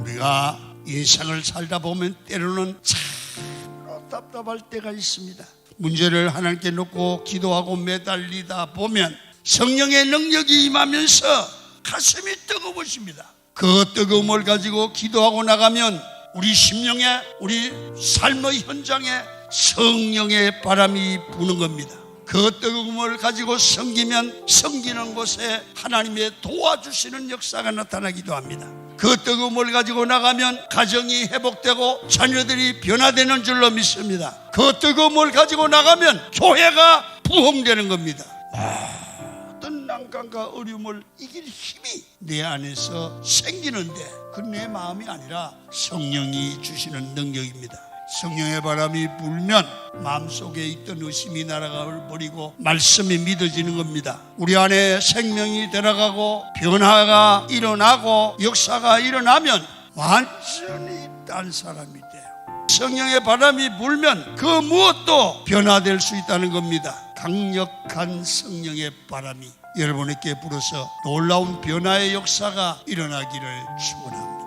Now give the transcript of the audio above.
우리가 인생을 살다 보면 때로는 참으로 답답할 때가 있습니다. 문제를 하나님께 놓고 기도하고 매달리다 보면 성령의 능력이 임하면서 가슴이 뜨거워집니다. 그 뜨거움을 가지고 기도하고 나가면 우리 심령에 우리 삶의 현장에 성령의 바람이 부는 겁니다. 그 뜨거움을 가지고 섬기면 섬기는 곳에 하나님의 도와주시는 역사가 나타나기도 합니다. 그 뜨거움을 가지고 나가면 가정이 회복되고 자녀들이 변화되는 줄로 믿습니다. 그 뜨거움을 가지고 나가면 교회가 부흥되는 겁니다. 어떤 난관과 어려움을 이길 힘이 내 안에서 생기는데 그 내 마음이 아니라 성령이 주시는 능력입니다. 성령의 바람이 불면 마음속에 있던 의심이 날아가 버리고 말씀이 믿어지는 겁니다. 우리 안에 생명이 들어가고 변화가 일어나고 역사가 일어나면 완전히 딴 사람이 돼요. 성령의 바람이 불면 그 무엇도 변화될 수 있다는 겁니다. 강력한 성령의 바람이 여러분에게 불어서 놀라운 변화의 역사가 일어나기를 축원합니다.